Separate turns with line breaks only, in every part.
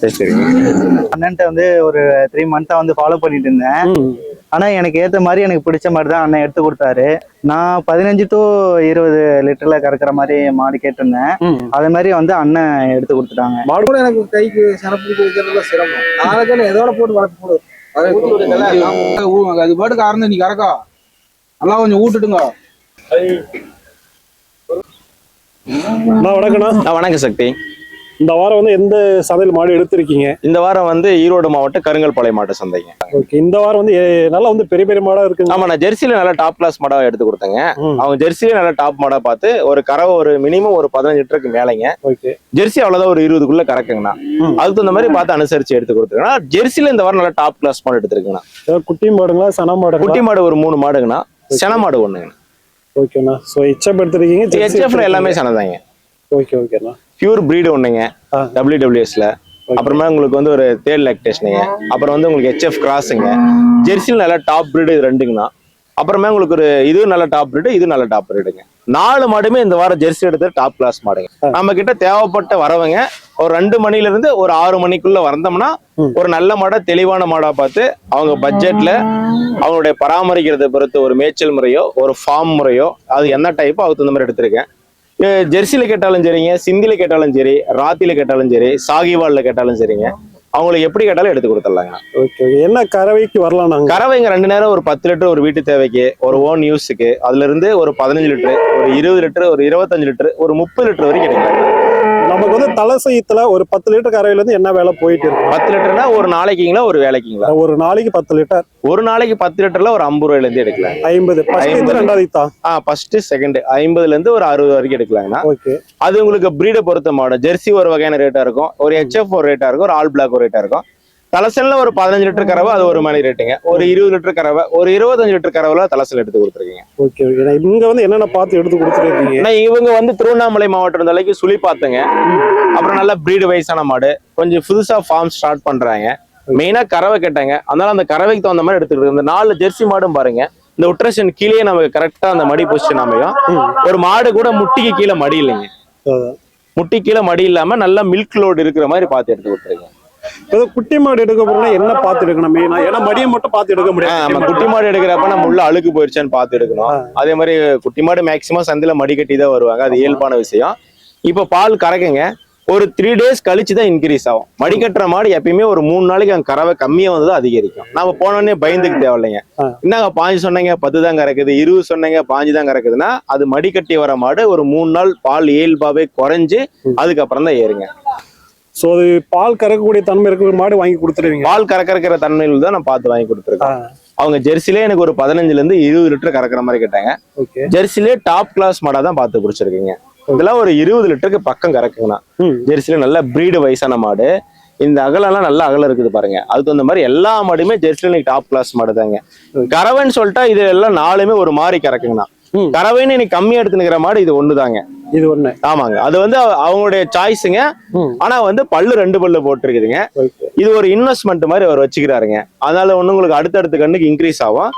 சரி சரிங்க
அண்ணன்ட்ட வந்து ஒரு த்ரீ மந்த்தா வந்து ஃபாலோ பண்ணிட்டு இருந்தேன். ஆனா எனக்கு ஏத்த மாதிரி எனக்கு பிடிச்ச மாதிரி தான் அண்ணன் எடுத்து கொடுத்தாரு. நான் பதினஞ்சு டு இருபது லிட்டர்ல கறக்குற மாதிரி மாடு கேட்டிருந்தேன். அதே மாதிரி வந்து அண்ணன் எடுத்து கொடுத்துட்டாங்க.
மாடு
கூட எனக்கு கைக்கு வைக்கிறதுல சிரமம். நாளைக்கு எதோட போட்டு வளர்த்து போடு. அது பாட்டுக்கு அறந்து நீ கறக்கா. நல்லா கொஞ்சம்
வணக்கண்ணா
ஆ, வணக்கம் சக்தி.
இந்த வாரம் வந்து எந்த சந்தையில் மாடு எடுத்திருக்கீங்க?
இந்த வாரம் வந்து ஈரோடு மாவட்டம் கருங்கல்பாளையம் மாட்டு சந்தைங்க.
ஓகே இந்த வாரம் வந்து நல்லா வந்து பெரிய பெரிய மாடா இருக்குங்க?
ஆமா நான் ஜெர்சியில நல்லா டாப் கிளாஸ் மாடா எடுத்து கொடுத்தேங்க. அவங்க ஜெர்சியில நல்லா டாப் மாடா பார்த்து ஒரு கறவை ஒரு மினிமம் ஒரு பதினஞ்சு லிட்டருக்கு மேலைங்க.
ஓகே.
ஜெர்சி அவ்வளவுதான் ஒரு இருபதுக்குள்ள கறக்குங்கண்ணா. அதுக்கு தகுந்த மாதிரி பார்த்து அனுசரிச்சு எடுத்து கொடுத்துருக்கேன். ஜெர்சியில இந்த வாரம் நல்லா டாப் கிளாஸ் மாடு எடுத்துருக்குண்ணா.
ஏதாவது குட்டி மாடுங்களா சன மாடுங்களா?
குட்டி மாடு ஒரு மூணு மாடுங்கண்ணா. சென மாடு ஒண்ணுங்க
ஓகேண்ணா. ஸோ ஹெச்எப் எடுத்திருக்கீங்க
ஹெச்எஃப்ல. எல்லாமே செனதாங்க.
ஓகே ஓகேண்ணா.
பியூர் பிரீடு ஒண்ணுங்க.
ஆ.
டபிள்யூடபிள்யூஎஸ்ல அப்புறமா உங்களுக்கு வந்து ஒரு தேர்ட் லாக்டேஷனுங்க அப்புறம் வந்து உங்களுக்கு ஹெச்எஃப் கிராஸுங்க ஜெர்சியில் நல்ல டாப் பிரீடு இது ரெண்டுங்கண்ணா. அப்புறமா உங்களுக்கு ஒரு இது நல்ல டாப் பிரீடு இது நல்ல டாப் பிரீடுங்க நாலு மாடுமே இந்த வாரம் ஜெர்சி எடுத்து டாப் கிளாஸ் மாடுங்க. நம்ம கிட்ட தேவைப்பட்ட வரவங்க ஒரு ரெண்டு மணில இருந்து ஒரு ஆறு மணிக்குள்ள வந்தோம்னா. ஒரு நல்ல மாடா தெளிவான மாடா பார்த்து அவங்க பட்ஜெட்ல அவங்களுடைய பராமரிக்கிறதை பொறுத்து ஒரு மேய்ச்சல் முறையோ ஒரு ஃபார்ம் முறையோ அது என்ன டைப்போ அதுக்கு தகுந்த மாதிரி எடுத்திருக்கேன். ஜெர்சியில கேட்டாலும் சரிங்க சிந்தில கேட்டாலும் சரி ராத்தில கேட்டாலும் சரி சாகிவால்ல கேட்டாலும் சரிங்க. அவங்களுக்கு எப்படி கேட்டாலும் எடுத்து கொடுத்துடலாங்க.
ஓகே என்ன கறவைக்கு வரலாம் நாங்க?
கறவைங்க ரெண்டு நேரம் ஒரு பத்து லிட்டர் ஒரு வீட்டு தேவைக்கு ஒரு ஓன் யூஸுக்கு அதுல இருந்து ஒரு பதினஞ்சு லிட்டர் ஒரு இருபது லிட்டர் ஒரு இருபத்தஞ்சு லிட்டர் ஒரு முப்பது லிட்டர் வரைக்கும் எடுக்கலாம்
நமக்கு வந்து தலை சைத்துல ஒரு பத்து லிட்டர் கறவையில இருந்து என்ன வேலை போயிட்டு இருக்கு?
பத்து லிட்டர்னா ஒரு நாளைக்குங்களா ஒரு வேலைக்குங்களா?
ஒரு நாளைக்கு பத்து லிட்டர்.
ஒரு நாளைக்கு பத்து லிட்டர்ல ஒரு ஐம்பது ரூபாயில இருந்து எடுக்கலாம்.
ஐம்பது. ரெண்டாவது தான்
ஆ ஃபர்ஸ்ட் செகண்ட் ஐம்பதுல இருந்து ஒரு அறுபது வரைக்கும் எடுக்கலாங்கண்ணா.
ஓகே.
அது உங்களுக்கு பிரீடை பொறுத்த மாடும். ஜெர்சி ஒரு வகையான ரேட்டா இருக்கும். ஒரு ஹெச்எஃப் ஒரு ரேட்டா இருக்கும். ஒரு ஆல் பிளாக் ஒரு ரேட்டா இருக்கும். தலசல்ல ஒரு பதினஞ்சு லிட்டர் கறவை அது ஒரு மணி ரேட்டுங்க. ஒரு இருபது லிட்டர் கறவை ஒரு இருபத்தஞ்சு லிட்டர் கறவைல தலசல் எடுத்து கொடுத்துருக்கீங்க.
Okay okay. இங்க வந்து என்னென்ன பார்த்து எடுத்து கொடுத்துருக்கீங்க?
ஆனா இவங்க வந்து திருவண்ணாமலை மாவட்டம் அளவுக்கு சுழி பார்த்துங்க அப்புறம் நல்ல பிரீடு வயசான மாடு. கொஞ்சம் புதுசா ஃபார்ம் ஸ்டார்ட் பண்றாங்க. மெயினா கறவை கேட்டாங்க. அதனால அந்த கறவைக்கு தகுந்த மாதிரி எடுத்துக்கிட்டு இந்த நாலு ஜெர்சி மாடும் பாருங்க. இந்த உட்ரேஷன் கீழே நமக்கு கரெக்டா அந்த மடி பொசிஷன் அமையும். ஒரு மாடு கூட முட்டிக்கு கீழே மடி இல்லைங்க. முட்டி கீழே மடி இல்லாம நல்லா மில்க் லோடு இருக்கிற மாதிரி பார்த்து எடுத்து கொடுத்துருங்க
ஏதோ குட்டி மாடு எடுக்க போறோம்னா என்ன பார்த்து எடுக்கணும்? மெயினா ஏன்னா மடியை மட்டும் பார்த்து எடுக்க முடியாது.
நம்ம குட்டி மாடு எடுக்கிறப்ப நம்ம உள்ள அழுக்கு போயிருச்சான்னு பார்த்து எடுக்கணும். அதே மாதிரி குட்டி மாடு மேக்சிமம் சந்தையில மடி கட்டி தான் வருவாங்க. அது இயல்பான விஷயம். இப்போ பால் கறக்குங்க. ஒரு த்ரீ டேஸ் கழிச்சு தான் இன்க்ரீஸ் ஆகும். மடி கட்டுற மாடு எப்பயுமே ஒரு மூணு நாளைக்கு அங்க கறவை கம்மியா வந்து தான் அதிகரிக்கும். நம்ம போனோடனே பயந்துக்கு தேவையில்லைங்க. என்னங்க பாஞ்சு சொன்னீங்க பத்து தான் கறக்குது இருபது சொன்னீங்க பாஞ்சு தான் கறக்குதுன்னா அது மடி கட்டி வர மாடு ஒரு மூணு நாள் பால் இயல்பாவே குறைஞ்சு அதுக்கப்புறம் தான் ஏறுங்க.
சோ அது பால் கறக்கக்கூடிய தன்மை இருக்கிற மாடு வாங்கி கொடுத்துருவீங்க.
பால் கறக்கறக்கிற தன்மையில் தான் நான் பார்த்து வாங்கி கொடுத்துருக்கேன். அவங்க ஜெர்சிலே எனக்கு ஒரு பதினஞ்சுல இருந்து இருபது லிட்டர் கறக்குற மாதிரி கேட்டாங்க. ஜெர்சிலே டாப் கிளாஸ் மாடா தான் பார்த்து பிடிச்சிருக்கீங்க. இதெல்லாம் ஒரு இருபது லிட்டருக்கு பக்கம் கறக்குங்கண்ணா. ஜெர்சில நல்ல பிரீடு வயசான மாடு. இந்த அகலம்லாம் நல்ல அகலம் இருக்குது பாருங்க. அதுக்கு தகுந்த மாதிரி எல்லா மாடுமே ஜெர்சில இன்னைக்கு டாப் கிளாஸ் மாடு தாங்க. கறவைன்னு சொல்லிட்டா இது எல்லாம் நாலுமே ஒரு மாதிரி கறக்குங்கண்ணா. கறவைன்னு இன்னைக்கு கம்மியா எடுத்துனுக்கிற மாடு இது ஒண்ணுதாங்க.
இது ஒண்ணு.
ஆமாங்க. அது வந்து அவ- அவங்களுடைய சாய்ஸுங்க. ஆனா வந்து பல்லு ரெண்டு பல்லு போட்டிருக்குதுங்க. இது ஒரு இன்வெஸ்ட்மெண்ட் மாதிரி அவர் வச்சுக்கிறாருங்க. அதனால ஒண்ணு உங்களுக்கு அடுத்தடுத்த கண்ணுக்கு இன்க்ரீஸ் ஆகும்.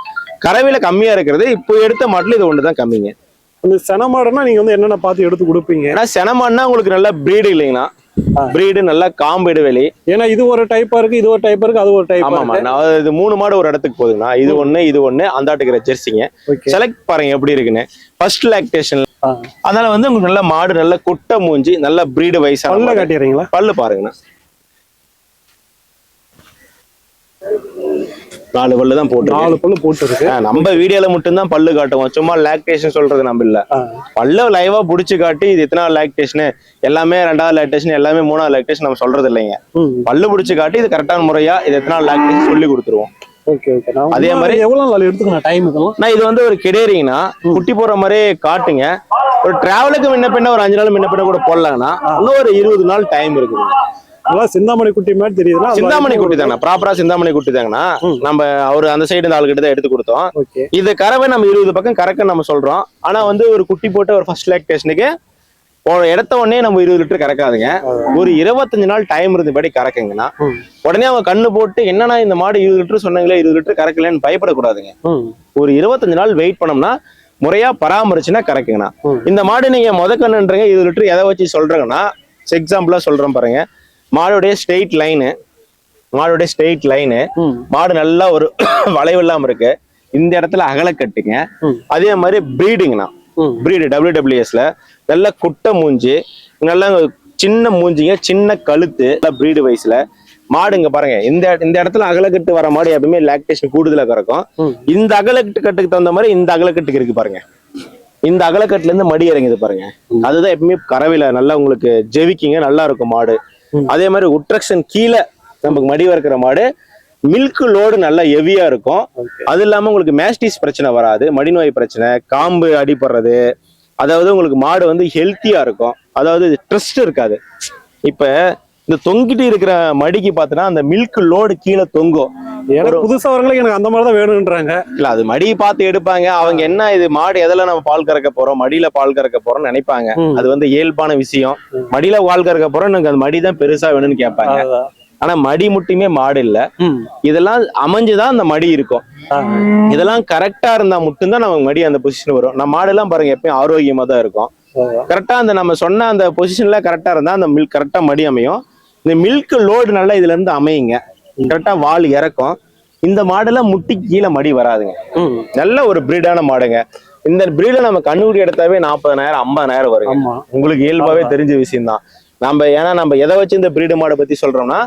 கறவையில கம்மியா இருக்கிறது. இப்போ எடுத்த மாட்டுல இது ஒண்ணுதான் கம்மிங்க.
அந்த சென மாடுனா நீங்க வந்து என்னென்ன பார்த்து எடுத்து கொடுப்பீங்க?
ஏன்னா செனமான்னா உங்களுக்கு நல்ல பிரீடு இல்லைங்கண்ணா. பிரீடு நல்லா காம்பு இடைவெளி.
ஏன்னா இது ஒரு டைப்பா இருக்கு இது ஒரு டைப்பா இருக்கு அது ஒரு டைப்
ஆமாமா நான் இது மூணு மாடு ஒரு இடத்துக்கு போகுதுங்கண்ணா இது ஒண்ணு இது ஒண்ணு அந்தாட்டுக்கிற ஜெர்சிங்க
ஓகே.
செலக்ட் பாருங்க எப்படி இருக்குன்னு. ஃபர்ஸ்ட் லாக்டேஷன் அதனால வந்து உங்களுக்கு நல்ல மாடு நல்ல குட்டை மூஞ்சி நல்ல பிரீடு வயசான
பல்ல. காட்டிடுறீங்களா?
பல்லு பாருங்கண்ணா. நாலு பல்லு தான் போட்டு
நாலு பல்லு போட்டு இருக்கு
நம்ம வீடியோல மட்டும்தான் பல்லு காட்டுவோம். சும்மா லாக்டேஷன் சொல்றது நம்ம இல்ல. பல்ல லைவா புடிச்சு காட்டி இது எத்தனை லாக்டேஷன் எல்லாமே ரெண்டாவது லாக்டேஷன் எல்லாமே மூணாவது லாக்டேஷன் நம்ம சொல்றது இல்லைங்க. பல்லு புடிச்சு காட்டி இது கரெக்டான முறையா இது எத்தனை லாக்டேஷன் சொல்லி கொடுத்துருவோம்.
ஓகே ஓகே
அதே மாதிரி-
எவ்வளவு நாள் எடுத்துக்கணும் டைம் இதெல்லாம்?
நான் இது வந்து ஒரு கிடையறீங்கன்னா குட்டி போற மாதிரி காட்டுங்க. ஒரு டிராவலுக்கு முன்ன பின்ன ஒரு அஞ்சு நாள் முன்ன பின்ன கூட போடலாங்கன்னா இன்னும் ஒரு இருபது நாள் டைம் இருக்குது.
நல்லா சிந்தாமணி குட்டி மாதிரி தெரியுதுன்னா
சிந்தாமணி குட்டி தாங்க ப்ராப்பரா சிந்தாமணி குட்டி தாங்கண்ணா. நம்ம அவர் அந்த சைடு இந்த ஆளுகிட்ட தான் எடுத்து கொடுத்தோம். இது கறவை நம்ம இருபது பக்கம் கறக்க நம்ம சொல்றோம். ஆனா வந்து ஒரு குட்டி போட்டு ஒரு ஃபர்ஸ்ட் லாக்டேஷனுக்கு எடுத்த உடனே நம்ம இருபது லிட்டர் கறக்காதுங்க ஒரு இருபத்தஞ்சு நாள் டைம் இருந்தபடி கறக்குங்கண்ணா
ம்.
உடனே அவங்க கண்ணு போட்டு என்னன்னா இந்த மாடு இருபது லிட்டர் சொன்னாங்களே இருபது லிட்டர் கறக்கலன்னு பயப்படக்கூடாதுங்க ஒரு இருபத்தஞ்சு நாள் வெயிட் பண்ணோம்னா முறையா பராமரிச்சுன்னா கறக்குங்கண்ணா. இந்த மாடு நீங்க முத கண்ணுன்றீங்க இருபது லிட்டர் எதை வச்சு சொல்றீங்கன்னா எக்ஸாம்பிளா சொல்றேன் பாருங்க மாடுடைய ஸ்ட்ரெயிட் லைனு மாடுடைய ஸ்ட்ரெயிட் லைனு. மாடு நல்லா ஒரு வளைவு இல்லாம இருக்கு இந்த இடத்துல அகலக்கட்டுங்க
ம்.
அதே மாதிரி ப்ரீடிங்னா. பிரீடு டபிள்யூடபிள்யூஎஸ்ல நல்ல குட்டை மூஞ்சி நல்ல சின்ன மூஞ்சிங்க சின்ன கழுத்து பிரீடு வயசுல. மாடுங்க பாருங்க இந்த இந்த இடத்துல அகலக்கட்டு வர மாடு எப்பவுமே லாக்டேஷன் கூடுதலா கறக்கும். இந்த அகலக்கட்டு கட்டுக்கு தகுந்த மாதிரி இந்த அகலக்கட்டுக்கு இருக்கு பாருங்க. இந்த அகலக்கட்டுல இருந்து மடி இறங்குது பாருங்க. அதுதான் எப்பவுமே கறவையில நல்லா உங்களுக்கு ஜெவிக்கிங்க நல்லா இருக்கும் மாடு. அதே மாதிரி உட்ரக்ஷன் கீழே நமக்கு மடி வறுக்கிற மாடு மில்க் லோடு நல்லா ஹெவியா இருக்கும். அது இல்லாம உங்களுக்கு மேஸ்டிஸ் பிரச்சனை வராது மடிநோய் பிரச்சனை காம்பு அடிபடுறது அதாவது உங்களுக்கு மாடு வந்து ஹெல்த்தியா இருக்கும். அதாவது ட்ரஸ்ட் இருக்காது. இப்ப இந்த தொங்கிட்டு இருக்கிற மடிக்கு பார்த்தோன்னா அந்த மில்க் லோடு கீழே தொங்கும்.
எனக்கு புதுசா வரவங்களுக்கு எனக்கு அந்த மாதிரி தான் வேணும்ன்றாங்க.
இல்ல அது மடி பார்த்து எடுப்பாங்க. அவங்க என்ன இது மாடு எதுல நம்ம பால் கறக்க போறோம்? மடியில பால் கறக்க போறோம்னு நினைப்பாங்க. அது வந்து இயல்பான விஷயம். மடியில பால் கறக்க போறோம் எனக்கு அந்த மடி தான் பெருசா வேணும்னு கேட்பாங்க. ஆனா மடி மட்டுமே மாடு இல்ல. இதெல்லாம் அமைஞ்சுதான் அந்த மடி இருக்கும். இதெல்லாம் கரெக்டா இருந்தா மட்டும்தான் நமக்கு மடி அந்த பொசிஷன் வரும். நம்ம மாடெல்லாம் பாருங்க எப்பயும் ஆரோக்கியமா தான் இருக்கும். கரெக்டா அந்த நம்ம சொன்ன அந்த பொசிஷன்ல கரெக்டா இருந்தா அந்த மில்க் கரெக்டா மடி அமையும். இந்த மில்க் லோடு நல்லா இதுல இருந்து அமையுங்க. கரெக்டா வால் இறக்கும். இந்த மாடெல்லாம் முட்டி கீழே மடி வராதுங்க. நல்ல ஒரு பிரீடான மாடுங்க. இந்த பிரீட நம்ம கண்ணுக்குடி எடுத்தாவே நாற்பதனாயிரம் ஐம்பதாயிரம் வருங்க. உங்களுக்கு இயல்பாவே தெரிஞ்ச விஷயம் தான் நம்ம ஏன்னா நம்ம எதை வச்சு இந்த பிரீடு மாடை பத்தி சொல்றோம்னா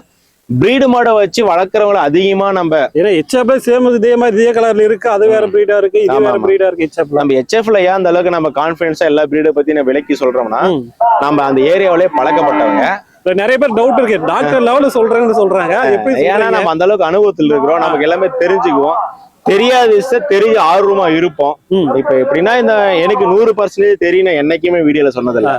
பிரீடு மாடை வச்சு வளர்க்குறவங்கள அதிகமா நம்ம
ஏன்னா ஹெச்எப் சேம் இதே மாதிரி இதே கலர்ல இருக்கு அது வேற பிரீடா இருக்கு இது வேற. பிரீடா இருக்கு ஹெச்எப்ல
நம்ம ஹெச்எஃப்ல ஏன் அந்த அளவுக்கு நம்ம கான்பிடன்ஸா எல்லா பிரீடை பத்தி நம்ம விலக்கி சொல்றோம்னா நம்ம அந்த ஏரியாவிலே பழக்கப்பட்டவங்க.
நிறைய பேர் டவுட் இருக்கு. டாக்டர் லெவல்ல சொல்றாங்கன்னு சொல்றாங்க.
ஏன்னா? நம்ம அந்த அளவுக்கு அனுபவத்தில் இருக்கிறோம். நமக்கு எல்லாமே தெரிஞ்சுக்குவோம். தெரியாத விஷயம் தெரிஞ்ச ஆர்வமா இருப்போம். இப்ப எப்படின்னா இந்த எனக்கு நூறு பர்சன்டேஜ் தெரியும் நான் என்னைக்குமே வீடியோல சொன்னதில்ல.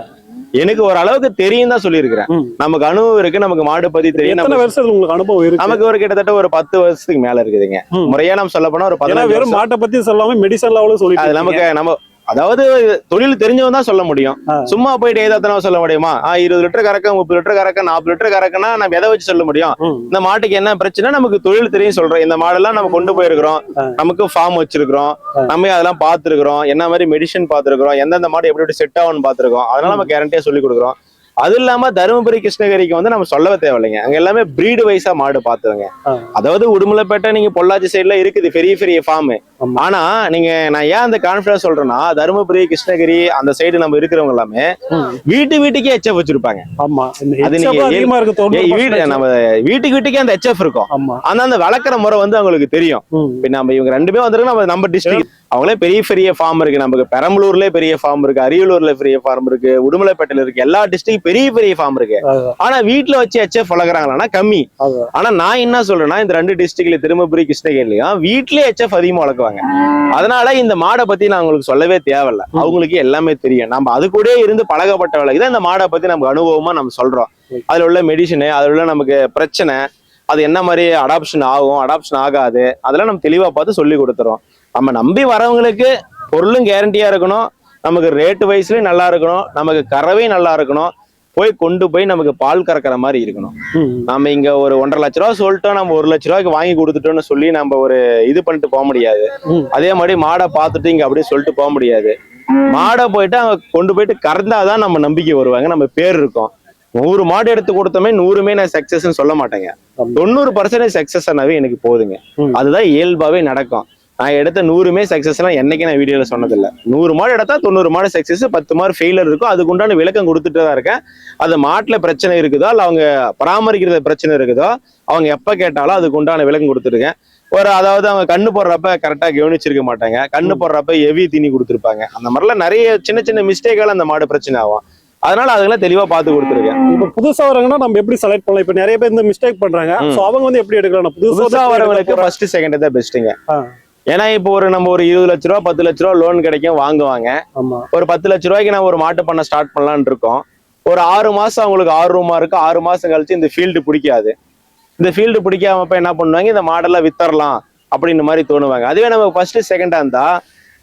எனக்கு ஒரு அளவுக்கு தெரியும் தான் சொல்லியிருக்கிறேன். நமக்கு அனுபவம் இருக்கு நமக்கு மாடு பத்தி தெரியும்
உங்களுக்கு அனுபவம் இருக்கு
நமக்கு ஒரு கிட்டத்தட்ட ஒரு பத்து வருஷத்துக்கு மேல இருக்குதுங்க. முறையா நம்ம சொல்ல போனா ஒரு வருஷம்.
மாட்டை பத்தி சொல்லாம மெடிசன் லெவலும்
அது
சொல்லிட்டு
நமக்கு நம்ம அதாவது தொழில் தெரிஞ்சவன் தான் சொல்ல முடியும். சும்மா போயிட்டு ஏதாத்தனமா சொல்ல முடியுமா? ஆ இருபது லிட்டர் கறக்க முப்பது லிட்டர் கறக்க நாற்பது லிட்டர் கறக்கனா நம்ம எதை வச்சு சொல்ல முடியும். இந்த மாட்டுக்கு என்ன பிரச்சனை? நமக்கு தொழில் தெரியும் சொல்றோம். இந்த மாடெல்லாம் நம்ம கொண்டு போயிருக்கிறோம். நமக்கு ஃபார்ம் வச்சிருக்கிறோம். நம்ம அதெல்லாம் பார்த்துருக்கிறோம். என்ன மாதிரி மெடிசன் பார்த்துருக்கிறோம். எந்தெந்த மாடு எப்படி எப்படி செட் ஆகும்னு பார்த்துருக்கோம். அதனால நம்ம கேரண்டியா சொல்லி கொடுக்குறோம். அது இல்லாம தருமபுரி கிருஷ்ணகிரிக்கு வந்து நம்ம சொல்லவே தேவையில்லைங்க. அங்க எல்லாமே பிரீடு வைஸா மாடு பார்த்துவங்க
ஆ.
அதாவது உடுமலைப்பேட்டை நீங்க பொள்ளாச்சி சைடுல இருக்குது. பெரிய பெரிய ஃபார்ம். ஆனா நீங்க நான் ஏன் அந்த கான்பிடன்ஸ் சொல்றேன்னா தருமபுரி கிருஷ்ணகிரி அந்த சைடு நம்ம இருக்கிறவங்க எல்லாமே. வீட்டு வீட்டுக்கே ஹெச்எஃப் வச்சிருப்பாங்க
ஆமா
அது நீங்க. நம்ம வீட்டுக்கு வீட்டுக்கே அந்த ஹெச்எஃப் இருக்கும் ஆனா அந்த வளர்க்குற முறை வந்து அவங்களுக்கு தெரியும். இப்ப நம்ம இவங்க ரெண்டு பேரும் வந்திருக்கு நம்ம நம்ம டிஸ்ட்ரிக்ட் அவங்களே பெரிய பெரிய ஃபார்ம் இருக்கு நமக்கு பெரம்பலூர்லயே பெரிய ஃபார்ம் இருக்கு அரியலூர்ல பெரிய ஃபார்ம் இருக்கு உடுமலைப்பேட்டையில இருக்கு எல்லா டிஸ்ட்ரிக்ட் பெரிய பெரிய ஃபார்ம் இருக்கு. ஆனா வீட்டுல வச்சு ஹெச்எஃப் வளர்க்குறாங்களான்னா கம்மி. ஆனா நான் என்ன சொல்றேன்னா இந்த ரெண்டு டிஸ்ட்ரிக்ட்ல திருமபுரி கிருஷ்ணகிரிலையும் வீட்லயே ஹெச்எஃப் அதிகமா வளர்க்குவாங்க அதனால இந்த மாடை பத்தி நான் உங்களுக்கு சொல்லவே தேவையில்ல. அவங்களுக்கு எல்லாமே தெரியும். நம்ம அது கூட இருந்து பழகப்பட்டவர்களுக்கு தான் இந்த மாடை பத்தி நமக்கு அனுபவமா நம்ம சொல்றோம். அதுல உள்ள மெடிசனு அதுல உள்ள நமக்கு பிரச்சனை அது என்ன மாதிரி அடாப்ஷன் ஆகும் அடாப்ஷன் ஆகாது அதெல்லாம் நம்ம தெளிவா பார்த்து சொல்லி கொடுத்துறோம். நம்ம நம்பி வரவங்களுக்கு பொருளும் கேரண்டியா இருக்கணும். நமக்கு ரேட்டு வைஸ்லயும் நல்லா இருக்கணும். நமக்கு கறவையும் நல்லா இருக்கணும். போய் கொண்டு போய் நமக்கு பால் கறக்கிற மாதிரி இருக்கணும். நம்ம இங்க ஒரு ஒன்றரை லட்ச ரூபா சொல்லிட்டோம் நம்ம ஒரு லட்ச ரூபாய்க்கு வாங்கி கொடுத்துட்டோம்னு சொல்லி நம்ம ஒரு இது பண்ணிட்டு போக முடியாது. அதே மாதிரி மாடை பார்த்துட்டு இங்க அப்படியே சொல்லிட்டு போக முடியாது. மாடை போயிட்டு அவங்க கொண்டு போயிட்டு கறந்தாதான் நம்ம நம்பிக்கை வருவாங்க. நம்ம பேர் இருக்கும். நூறு மாடு எடுத்து கொடுத்தோமே நூறுமே நான் சக்சஸ்ன்னு சொல்ல மாட்டேங்க. தொண்ணூறு பர்சன்டேஜ் சக்சஸ் ஆனாவே எனக்கு போதுங்க. அதுதான் இயல்பாவே நடக்கும். நான் எடுத்த நூறுமே சக்சஸ்லாம் என்னைக்கு நான் வீடியோல சொன்னதில்ல. நூறு மாடு எடுத்தா தொண்ணூறு மாடு சக்சஸ் பத்து மாடு ஃபெயிலர் இருக்கும். அதுக்கு உண்டான விளக்கம் கொடுத்துட்டு தான் இருக்கேன். அது மாட்டுல பிரச்சனை இருக்குதோ? இல்ல அவங்க பராமரிக்கிறது பிரச்சனை இருக்குதோ? அவங்க எப்ப கேட்டாலும் அதுக்கு உண்டான விளக்கம் கொடுத்துருக்கேன் ஒரு அதாவது அவங்க கண்ணு போடுறப்ப கரெக்டா கவனிச்சிருக்க மாட்டாங்க. கண்ணு போடுறப்ப எவி தீனி கொடுத்துருப்பாங்க. அந்த மாதிரிலாம் நிறைய சின்ன சின்ன மிஸ்டேக்கால அந்த மாடு பிரச்சனை ஆகும். அதனால அதெல்லாம் தெளிவா பார்த்து கொடுத்துருக்கேன்.
இப்ப புதுசா வரவங்கன்னா நம்ம எப்படி செலக்ட் பண்ணலாம்? இப்ப நிறைய பேர் இந்த மிஸ்டேக் பண்றாங்க. சோ அவங்க வந்து எப்படி எடுக்கலாம்?
புதுசா வரவங்களுக்கு ஃபர்ஸ்ட் செகண்ட் தான் பெஸ்ட்டுங்க. ஏன்னா இப்போ ஒரு நம்ம ஒரு இருபது லட்ச ரூபா பத்து லட்ச ரூபா லோன் கிடைக்கும் வாங்குவாங்க. ஒரு பத்து லட்ச ரூபாய்க்கு நான் ஒரு மாட்டு பண்ண ஸ்டார்ட் பண்ணலாம்னு இருக்கோம். ஒரு ஆறு மாசம் அவங்களுக்கு ஆர்வமா இருக்கு. ஆறு மாசம் கழிச்சு இந்த ஃபீல்டு பிடிக்காது. இந்த ஃபீல்டு பிடிக்காம இப்ப என்ன பண்ணுவாங்க? இந்த மாடெல்லாம் வித்தரலாம் அப்படின்னு மாதிரி தோணுவாங்க. அதுவே நம்ம ஃபர்ஸ்ட் செகண்டா இருந்தா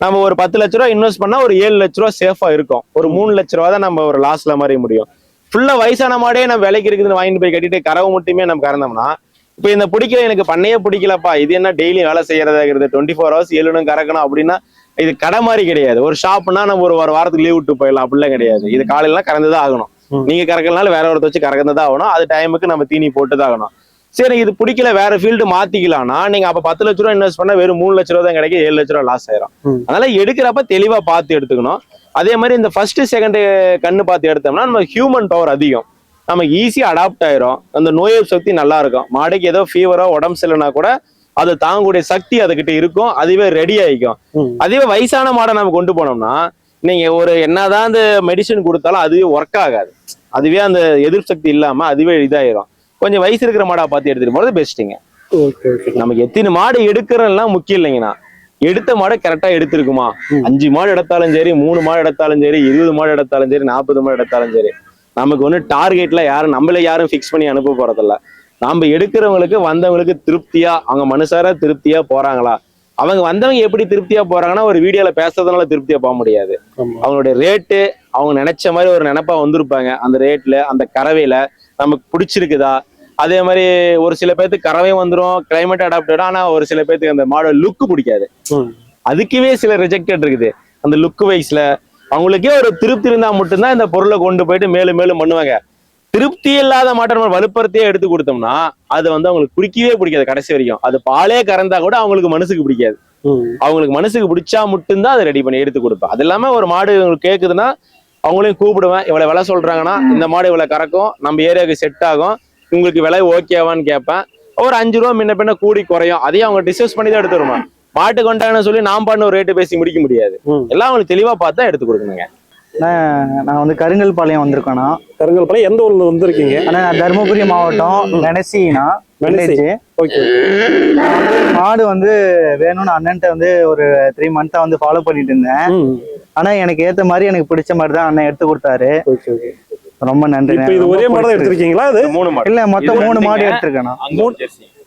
நம்ம ஒரு பத்து லட்ச ரூபா இன்வெஸ்ட் பண்ணா ஒரு ஏழு லட்ச ரூபா சேஃபா இருக்கும். ஒரு மூணு லட்ச ரூபா தான் நம்ம ஒரு லாஸ்ல மாதிரி முடியும். ஃபுல்லா வயசான மாடே நம்ம விலைக்கு இருக்குதுன்னு வாங்கிட்டு போய் கட்டிட்டு கறவை மட்டுமே நம்ம கறந்தோம்னா இப்போ இந்த பிடிக்கல எனக்கு பண்ணையே பிடிக்கலப்பா. இது என்ன டெய்லி வேலை செய்யறதாகிறது? டுவெண்ட்டி ஃபோர் ஹவர்ஸ் ஏழுனும் கறக்கணும் அப்படின்னா இது கடை மாதிரி கிடையாது. ஒரு ஷாப்னா நம்ம ஒரு ஒரு வாரத்துக்கு லீவ் விட்டு போயிடலாம். அப்படிலாம் கிடையாது. இது காலையில கறந்துதான் ஆகணும்.
ம்.
நீங்க கறக்கலனால வேற ஒருத்த வச்சு கறந்து தான் ஆகணும். அது டைமுக்கு நம்ம தீனி போட்டு தான் ஆகணும். சரி இது பிடிக்கல வேற ஃபீல்டு மாத்திக்கலாம்னா நீங்க அப்ப பத்து லட்ச ரூபா இன்வெஸ்ட் பண்ணா வெறும் மூணு லட்ச ரூபா தான் கிடைக்கும். ஏழு லட்ச ரூபா லாஸ் ஆயிரும். அதனால எடுக்கிறப்ப தெளிவா பார்த்து எடுத்துக்கணும். அதே மாதிரி இந்த ஃபர்ஸ்ட் செகண்ட் கண்ணு பார்த்து எடுத்தோம்னா நம்ம ஹியூமன் பவர் அதிகம். நமக்கு ஈஸியா அடாப்ட் ஆயிரும். அந்த நோய் சக்தி நல்லா இருக்கும். மாடுக்கு ஏதோ ஃபீவரோ உடம்பு சரியில்லைனா கூட அது தாங்கக்கூடிய சக்தி அதுகிட்ட இருக்கும். அதுவே ரெடி ஆயிக்கும்.
ம்.
அதுவே வயசான மாடை நம்ம கொண்டு போனோம்னா நீங்க ஒரு என்னதான் அந்த மெடிசன் கொடுத்தாலும் அதுவே ஒர்க் ஆகாது. அதுவே அந்த எதிர்ப்பு சக்தி இல்லாம அதுவே இதாயிரும். கொஞ்சம் வயசு இருக்கிற மாடா பார்த்து எடுத்துட்டு போறது பெஸ்ட்டுங்க நமக்கு எத்தனை மாடு எடுக்கிறதுலாம் முக்கியம் இல்லைங்கண்ணா. எடுத்த மாடை கரெக்டா எடுத்திருக்குமா. அஞ்சு மாடு எடுத்தாலும் சரி மூணு மாடு எடுத்தாலும் சரி இருபது மாடு எடுத்தாலும் சரி நாற்பது மாடு எடுத்தாலும் சரி. நமக்கு ஒண்ணு டார்கெட்ல யாரும் நம்மள யாரும் ஃபிக்ஸ் பண்ணி அனுப்ப போறதில்ல. நாம எடுக்கிறவங்களுக்கு வந்தவங்களுக்கு திருப்தியா அவங்க மனுஷார திருப்தியா போறாங்களா? அவங்க வந்தவங்க எப்படி திருப்தியா போறாங்கன்னா ஒரு வீடியோல பேசுறதுனால திருப்தியா போக முடியாது. அவங்களுடைய ரேட்டு அவங்க நினைச்ச மாதிரி ஒரு நினைப்பா வந்திருப்பாங்க. அந்த ரேட்ல அந்த கறவையில நமக்கு பிடிச்சிருக்குதா? அதே மாதிரி ஒரு சில பேர்த்துக்கு கறவையும் வந்துடும் கிளைமேட் அடாப்டட் ஆனா ஒரு சில பேர்த்துக்கு அந்த மாடோட லுக் பிடிக்காது. அதுக்குவே சில ரிஜெக்டட் இருக்குது. அந்த லுக் வைஸ்ல அவங்களுக்கே ஒரு திருப்தி இருந்தா மட்டும்தான் இந்த பொருளை கொண்டு போயிட்டு மேலும் மேலும் பண்ணுவாங்க. திருப்தி இல்லாத மாட்டை நம்ம வலுப்படுத்தியே எடுத்து கொடுத்தோம்னா அது வந்து அவங்களுக்கு பிடிக்கவே பிடிக்காது கடைசி வரைக்கும். அது பாலே கறந்தா கூட அவங்களுக்கு மனசுக்கு பிடிக்காது. அவங்களுக்கு மனசுக்கு பிடிச்சா மட்டும்தான் அதை ரெடி பண்ணி எடுத்து கொடுப்பேன். அது இல்லாம ஒரு மாடு உங்களுக்கு கேக்குதுன்னா அவங்களையும் கூப்பிடுவேன். இவ்வளவு விலை சொல்றாங்கன்னா இந்த மாடு இவ்வளவு கறக்கும் நம்ம ஏரியாவுக்கு செட் ஆகும். உங்களுக்கு விலை ஓகேவான்னு கேட்பேன். ஒரு அஞ்சு ரூபா முன்ன பின்ன கூடி குறையும். அதையும் அவங்க டிஸ்கஸ் பண்ணி தான் எடுத்து வருவாங்க. மாட்டு கொண்டாங்கன்னு சொல்லி நாம் பாட்டு ஒரு ரேட்டு பேசி முடிக்க முடியாது. எல்லாம் அவங்களுக்கு தெளிவா பார்த்து தான் எடுத்து கொடுக்கணுங்க.
நான் நான் வந்து கருங்கல் பாளையம் வந்திருக்கேண்ணா
கருங்கல் பாளையம் எந்த ஊர்ல வந்திருக்கீங்க?
ஆனா நான் தருமபுரி மாவட்டம் நெனசினா மாடு வந்து வேணும்னு அண்ணன்ட்ட வந்து ஒரு த்ரீ மந்த்தா வந்து ஃபாலோ பண்ணிட்டு இருந்தேன். ஆனா எனக்கு ஏத்த மாதிரி எனக்கு பிடிச்ச மாதிரி தான் அண்ணன் எடுத்து கொடுத்தாரு. ரொம்ப நன்றி
இப்போ இது ஒரே மாடு எடுத்திருக்கீங்களா
இல்ல மொத்தம் மூணு. மாடு எடுத்திருக்கேன்.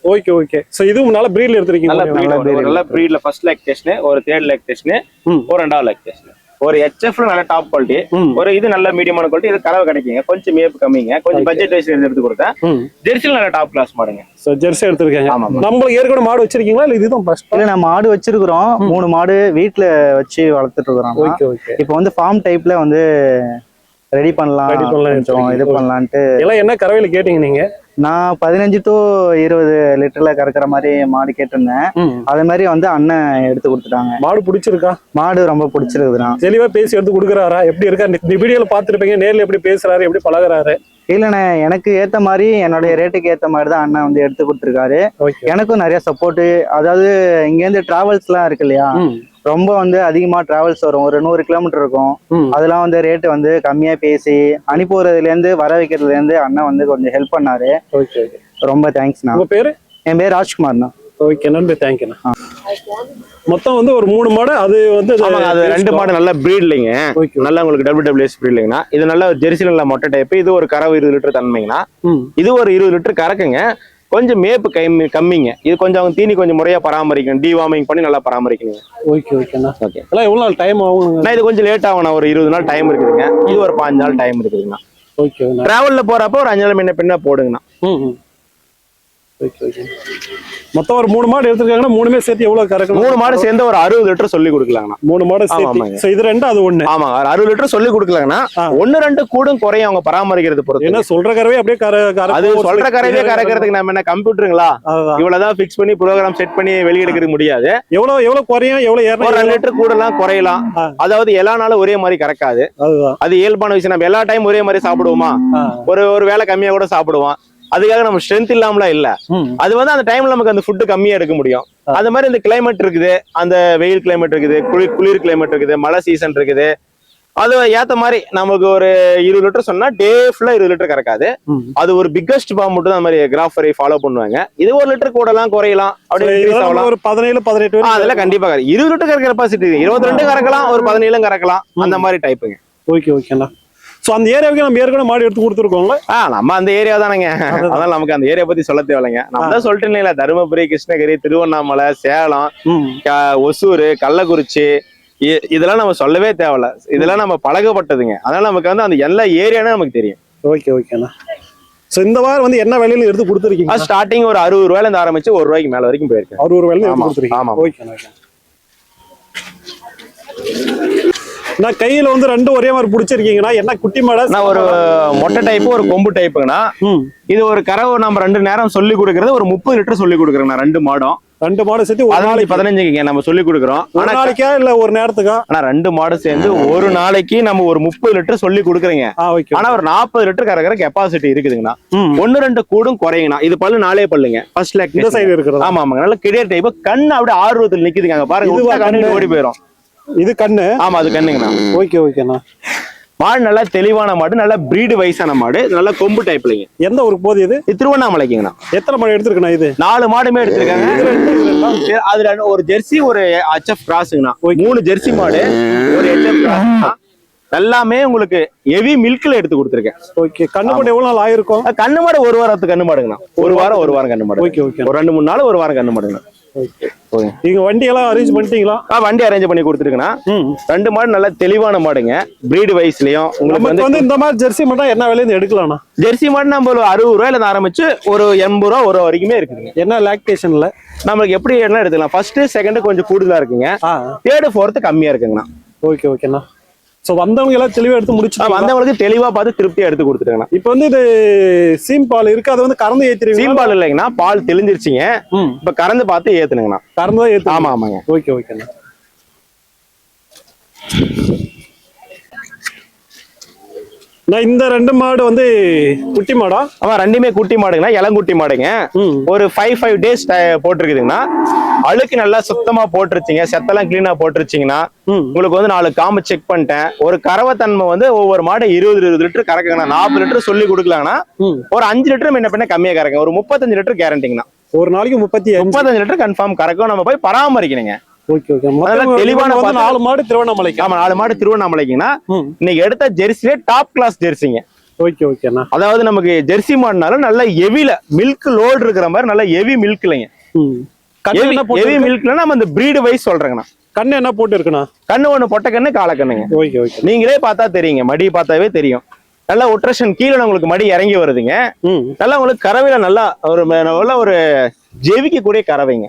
ஓகே ஓகே சோ இதுவும் நல்ல பிரீட்ல எடுத்திருக்கீங்க
breed,
நல்ல
ஒரு
breed.
நல்ல ப்ரீட்ல ஃபர்ஸ்ட் லேக் டெஸ்ட் ஒரு தேர்ட் லேக் டெஸ்ட். ஒரு ரெண்டாவது லேக் டெஸ்ட் ஒரு ஹெச்எஃப்ல நல்ல டாப் குவாலிட்டி. ஒரு இது நல்ல மீடியமான குவாலிட்டி இது கலவை கிடைக்குங்க. கொஞ்சம் மேப்பு கம்மிங்க. கொஞ்சம் பட்ஜெட் வைஸ் எடுத்து கொடுத்தேன்
ம்.
ஜெர்சியில் நல்ல டாப் கிளாஸ் மாடுங்க.
சோ ஜெர்சி எடுத்திருக்கீங்க.
ஆமா
நம்மளுக்கு ஏற்கனவே மாடு வச்சிருக்கீங்களா? இல்ல இதுதான் ஃபர்ஸ்ட்
இல்ல நான் மாடு வச்சிருக்கிறோம். மூணு மாடு வீட்ல வச்சு வளர்த்துட்டு இருக்கிறோம்.
ஓகே ஓகே
இப்போ வந்து ஃபார்ம் டைப்ல வந்து ரெடி பண்ணலாம்
Ready பண்ணலாம்
இது. பண்ணலான்ட்டு.
எல்லாம் என்ன கறவையில கேட்டீங்க நீங்க?
நான் பதினஞ்சு டு இருபது லிட்டர்ல கறக்கிற மாதிரி மாடு கேட்டிருந்தேன். அதே மாதிரி வந்து அண்ணன் எடுத்து கொடுத்துட்டாங்க.
மாடு பிடிச்சிருக்கா?
மாடு ரொம்ப பிடிச்சிருக்குதுண்ணா.
தெளிவா பேசி எடுத்து கொடுக்குறாரா? எப்படி இருக்கா? இந்த வீடியோல பாத்துருப்பீங்க நேர்ல எப்படி பேசுறாரு எப்படி பழகுறாரு?
இல்லைண்ணே எனக்கு ஏத்த மாதிரி என்னுடைய ரேட்டுக்கு ஏத்த மாதிரி தான் அண்ணன் வந்து எடுத்து கொடுத்துருக்காரு. எனக்கும் நிறைய சப்போர்ட் அதாவது இங்கேருந்து டிராவல்ஸ்லாம் இருக்கு இல்லையா? ரொம்ப வந்து அதிகமா டிராவல்ஸ் வரும். ஒரு நூறு கிலோமீட்டர் இருக்கும். அதெல்லாம் வந்து ரேட்டு வந்து கம்மியா பேசி அனுப்பி விடுறதுல இருந்து வர வைக்கிறதுல இருந்து அண்ணன் வந்து கொஞ்சம் ஹெல்ப் பண்ணாரு.
ஓகே ஓகே
ரொம்ப தேங்க்ஸ்ண்ணா
உங்க பேரு?
என் பேர் ராஜ்குமார்ண்ணா.
ஓகே நன்றி. தேங்க்யூண்ணா மொத்தம் வந்து ஒரு மூணு மாடு அது வந்து
அது ரெண்டு மாடு நல்ல
ஓகே
நல்லா உங்களுக்கு டபிள்யூ டபிள்யூஎஸ் இல்லைங்கண்ணா. இது நல்ல ஜெர்சியில் நல்ல மொட்டை டைப் இது ஒரு கறவை இருபது லிட்டர் தன்மைங்கண்ணா. இது ஒரு இருபது லிட்டர் கறக்குங்க. கொஞ்சம் மேப்பு கம்மி கம்மிங்க. இது கொஞ்சம் அவங்க தீனி கொஞ்சம் முறையா பராமரிக்கணும். டிவார்மிங் பண்ணி நல்லா பராமரிக்கணுங்க.
ஓகே ஓகேண்ணா
ஓகே
எல்லாம் எவ்வளவு நாள் டைம் ஆகும்
இது கொஞ்சம் லேட் ஆகும் ஒரு இருபது நாள் டைம் இருக்குதுங்க. இது ஒரு பாஞ்சு நாள் டைம் இருக்குதுங்கண்ணா.
ஓகே
டிராவல்ல போறப்ப ஒரு அஞ்சு நாள் முன்ன பின்ன போடுங்கண்ணா.
ம் ஓகே ஓகே மொத்தம் ஒரு மூணு மாடு எடுத்திருக்காங்கன்னா மூணுமே சேர்த்து எவ்வளவு கறக்கணும்?
மூணு மாடு சேர்ந்து ஒரு அறுபது லிட்டர் சொல்லி கொடுக்கலாங்கண்ணா.
மூணு மாடு சேர்த்து இது ரெண்டு அது ஒண்ணு.
ஒரு அறுபது லிட்டர் சொல்லி கொடுக்கலாங்கண்ணா. ஒன்னு ரெண்டு கூடும் குறையும் அவங்க பராமரிக்கிறது பொறுத்து.
என்ன சொல்ற கறவே அப்படியே கற
அது சொல்ற கரையிலே கறக்கிறதுக்கு நம்ம என்ன கம்ப்யூட்டருங்களா? இவ்வளவுதான் ஃபிக்ஸ் பண்ணி ப்ரோக்ராம் செட் பண்ணி வெளியெடுக்கிறது முடியாது.
எவ்வளவு எவ்வளவு குறையும் எவ்வளவு
ஒரு ரெண்டு
ஏறணும்
லிட்டர் கூடலாம் குறையலாம். அதாவது எல்லா நாளும் ஒரே மாதிரி கறக்காது. அது இயல்பான விஷயம். நம்ம எல்லா டைம் ஒரே மாதிரி சாப்பிடுவோமா. ஒரு ஒரு வேளை கம்மியா கூட சாப்பிடுவோம் அதுக்காக நம்ம ஸ்ட்ரென்த் இல்லாமலாம் இல்ல. அது வந்து அந்த டைம்ல நமக்கு அந்த ஃபுட்டு கம்மியா எடுக்க முடியும். அது மாதிரி இந்த கிளைமேட் இருக்குது அந்த வெயில் கிளைமேட் இருக்குது குளிர் குளிர் கிளைமேட் இருக்குது மழை சீசன் இருக்குது. அது ஏத்த மாதிரி நமக்கு ஒரு இருபது லிட்டர் சொன்னா டே ஃபுல்லா இருபது லிட்டர் கறக்காது. அது ஒரு பிக்கஸ்ட் பாம் மட்டும் தான் அந்த மாதிரி கிராஃப் வரை ஃபாலோ பண்ணுவாங்க. இது ஒரு லிட்டர் கூடலாம் குறையலாம் ஆகலாம்
ஒரு பதினேழு பதினெட்டு
அதெல்லாம் கண்டிப்பா. இருபது லிட்டர் கறக்கிற கெப்பாசிட்டி இருபத்தி ரெண்டு கறக்கலாம் ஒரு பதினேழும் கறக்கலாம் அந்த மாதிரி டைப்புங்க
ஓகே ஓகேண்ணா. சோ அந்த ஏரியாவுக்கு நம்ம ஏற்கனவே மாடு எடுத்து கொடுத்துருக்கோம்ல?
ஆ நம்ம அந்த ஏரியா தானேங்க. அதனால நமக்கு அந்த ஏரியா பத்தி சொல்ல தேவையில்லைங்க. நான் தான் சொல்லிட்டேன் தருமபுரி கிருஷ்ணகிரி திருவண்ணாமலை சேலம் ஒசூர் கள்ளக்குறிச்சி இதெல்லாம் நம்ம சொல்லவே தேவையில்ல. இதெல்லாம் நம்ம பழகப்பட்டதுங்க. அதனால நமக்கு வந்து அந்த எல்லா ஏரியானே நமக்கு தெரியும்.
ஓகே ஓகேண்ணா சோ இந்த வாரம் வந்து என்ன விலையில எடுத்து கொடுத்துருக்கீங்க?
ஸ்டார்டிங் ஒரு அறுபது ரூபாயில இருந்து ஆரம்பிச்சு ஒரு ரூபாய்க்கு மேல வரைக்கும் போயிருக்கு.
அறுபது எடுத்து
ஆமா, ஆமா.
ஓகே நான் கையில வந்து ரெண்டும் ஒரே மாதிரி பிடிச்சிருக்கீங்கன்னா என்ன குட்டி மாடா
நான் ஒரு மொட்டை டைப்பு ஒரு கொம்பு டைப்புங்கண்ணா. இது ஒரு கறவை நம்ம ரெண்டு நேரம் சொல்லி கொடுக்கறது ஒரு முப்பது லிட்டர் சொல்லி கொடுக்குறேங்கண்ணா ரெண்டு மாடும்.
ரெண்டு மாடு சேர்த்து ஒரு நாளைக்கு.
பதினஞ்சுக்கு நம்ம சொல்லி கொடுக்குறோம்.
ஒரு நாளைக்கா இல்ல ஒரு நேரத்துக்கா?
ஆனா ரெண்டு மாடு சேர்ந்து ஒரு நாளைக்கு நம்ம ஒரு முப்பது லிட்டர் சொல்லி கொடுக்குறீங்க. ஆனா ஒரு நாற்பது லிட்டர் கறக்கிற கெப்பாசிட்டி இருக்குதுங்கண்ணா. ஒன்னு ரெண்டு கூடும் குறையுங்கண்ணா. இது பல்லு நாலே பல்லுங்க. ஃபர்ஸ்ட்
இந்த
லேக்
சைடு இருக்கிறதா?
ஆமா ஆமாங்க நல்ல கிளியர் டைப் கண்ணு அப்படியே ஆர்வத்தில் நிக்குதுங்க. பாருங்க? ஓடி போயிடும்
இது கண்ணு?
ஆமா அது கண்ணுங்கண்ணா.
ஓகே ஓகேண்ணா
மாடு நல்லா தெளிவான மாடு நல்ல பிரீடு வயசான மாடு. நல்ல கொம்பு டைப்லங்க
எந்த ஊருக்கு போகுது இது?
இது திருவண்ணாமலைக்குங்கண்ணா.
எத்தனை மாடு எடுத்திருக்கண்ணா இது?
நாலு மாடுமே எடுத்திருக்காங்க. அதுல ஒரு ஜெர்சி ஒரு ஹெச்எஃப் கிராஸுங்கண்ணா மூணு ஜெர்சி மாடு ஒரு ஹெச்எஃப் எல்லாமே உங்களுக்கு ஹெவி மில்க்ல எடுத்து கொடுத்துருக்கேன்.
ஓகே கண்ணு போட்டு எவ்வளவு நாள் ஆயிருக்கும்?
கண்ணு மாடு ஒரு வாரத்துக்கு கண்ணு மாடுங்கண்ணா. ஒரு வாரம் ஒரு வாரம் கண்ணு மாடு.
ஓகே ஓகே
ஒரு ரெண்டு மூணு நாள் ஒரு வாரம் கண்ணு மாடுங்கண்ணா.
நீங்க வண்டி எல்லாம் அரேஞ்ச் பண்ணிட்டீங்களா?
ஆ வண்டி அரேஞ்ச் பண்ணி கொடுத்துருக்கேண்ணா
ம்.
ரெண்டு மாடு நல்ல தெளிவான மாடுங்க. பிரீடு வயசுலயும் உங்களுக்கு வந்து
இந்த மாதிரி ஜெர்சி மட்டும் என்ன விலையில இருந்து எடுக்கலாம்ண்ணா?
ஜெர்சி மாடு நம்ம ஒரு அறுபது ரூபாயில ஆரம்பிச்சு ஒரு எண்பது ரூபா ஒரு வரைக்குமே இருக்குதுங்க.
என்ன லாக்டேஷன்ல
நம்மளுக்கு எப்படி என்ன எடுத்துக்கலாம். ஃபர்ஸ்ட் செகண்ட் கொஞ்சம் கூடுதலா இருக்குங்க. தேர்டு ஃபோர்த்து கம்மியா இருக்குங்கண்ணா.
ஓகே ஓகேண்ணா ஸோ வந்தவங்க எல்லாம் தெளிவா எடுத்து முடிச்சு
வந்தவங்களுக்கு தெளிவா பார்த்து திருப்தியா எடுத்து கொடுத்துருங்கண்ணா
இப்போ வந்து இது சீம் பால் இருக்கு அதை வந்து கறந்து ஏத்திருவீங்க
சீம்பால் இல்லைங்கண்ணா பால் தெளிஞ்சிருச்சுங்க. இப்ப கறந்து பார்த்து ஏத்துனுங்கண்ணா.
கறந்து தான் ஏத்து
ஆமா ஆமாங்க.
ஓகே ஓகேண்ணா. இந்த ரெண்டு மாடு வந்து குட்டி மாடா?
ஆமா ரெண்டுமே குட்டி மாடுங்கண்ணா இளங்குட்டி மாடுங்க. ஒரு ஃபைவ் ஃபைவ் டேஸ் போட்டிருக்குதுங்கண்ணா. அழுக்கு நல்லா சுத்தமா போட்டுருச்சிங்க செத்தெல்லாம் கிளீனா போட்டுருச்சிங்கன்னா
ம்.
உங்களுக்கு வந்து நாலு காம்பு செக் பண்ணிட்டேன். ஒரு கறவை தன்மை வந்து ஒவ்வொரு மாடு இருபது இருபது லிட்டர் கறக்குங்கண்ணா. நாற்பது லிட்டர் சொல்லி கொடுக்கலாங்கண்ணா.
ம்.
ஒரு அஞ்சு லிட்டர் என்ன பண்ண கம்மியா கறக்குங்க. ஒரு முப்பத்தஞ்சு லிட்டர் கேரண்டிங்கண்ணா
ஒரு நாளைக்கு முப்பத்தி
முப்பத்தஞ்சு லிட்டர் கன்ஃபார்ம் கறக்கும். நம்ம போய் பராமரிக்கணுங்க.
ஓகே ஓகே
தெளிவான.
நாலு மாடு திருவண்ணாமலைக்கு.
ஆமா நாலு மாடு திருவண்ணாமலைக்குங்கன்னா
ம்.
இன்னைக்கு எடுத்த ஜெர்சிலே டாப் கிளாஸ் ஜெர்சிங்க.
ஓகே ஓகேண்ணா
அதாவது நமக்கு ஜெர்சி மாடுனாலும் நல்ல ஹெவில மில்க் லோடு இருக்கிற மாதிரி நல்ல ஹெவி மில்க் இல்லைங்க. ஹெவி மில்க்ல நம்ம அந்த பிரீடு வைஸ் சொல்றேங்கண்ணா.
கண்ணு என்ன போட்டு இருக்குண்ணா
கண்ணு ஒண்ணு பொட்டை கண்ணு காளை கண்ணுங்க.
ஓகே ஓகே
நீங்களே பார்த்தா தெரியுங்க மடி பார்த்தாவே தெரியும். நல்லா ஒட்ரேஷன் கீழே உங்களுக்கு மடி இறங்கி வருதுங்க. நல்லா உங்களுக்கு கறவையில நல்லா ஒரு நல்ல ஒரு ஜெவிக்கக்கூடிய கறவைங்க.